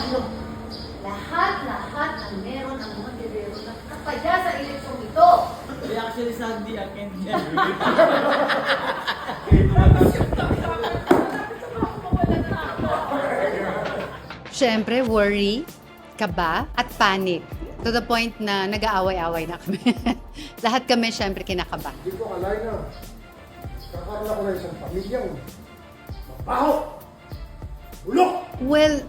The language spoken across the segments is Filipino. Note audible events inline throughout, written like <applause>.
talo. Lahat-lahat ng meron ang mga Guerrero na kapaya sa eleksyong ito. Actually, Sandy, ang end yan. Siyempre, worry, kaba, at panic. To the point na nag-aaway-away na kami. <laughs> Lahat kami, siyempre, kinakaba. Hindi ko akalain na kakaroon ako ng isang pamilyang mabaho, bulok, Well,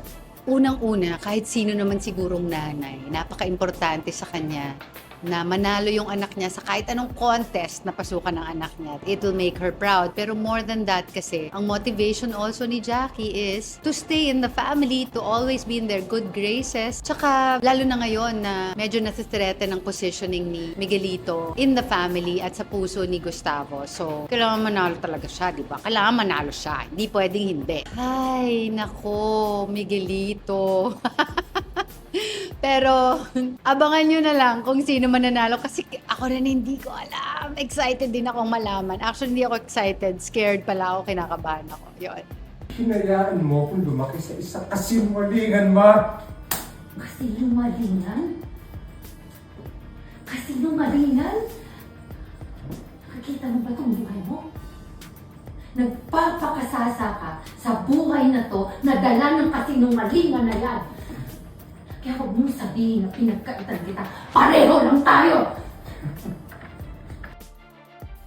unang-una, kahit sino naman sigurong nanay, napaka-importante sa kanya na manalo yung anak niya sa kahit anong contest na pasukan ng anak niya. It will make her proud. Pero more than that kasi, ang motivation also ni Jackie is to stay in the family, to always be in their good graces. Tsaka, lalo na ngayon na medyo nasistrete ng positioning ni Miguelito in the family at sa puso ni Gustavo. So, kailangan manalo talaga siya, di ba? Kailangan manalo siya. Hindi pwedeng hindi. Ay, nako, Miguelito. <laughs> Pero, abangan nyo na lang kung sino mananalo kasi ako rin hindi ko alam. Excited din akong malaman. Actually, hindi ako excited. Scared pala ako, kinakabahan ako. Yun. hinayaan mo kung lumaki sa isang kasinwalingan, ma. Kasi lumalingan? Kasi lumalingan? Nakikita mo ba itong buhay mo? Nagpapakasasa ka sa buhay na to na dala ng kasinungalingan na yan. Kaya huwag mong sabihin na pinagkaitan kita. Pareho lang tayo!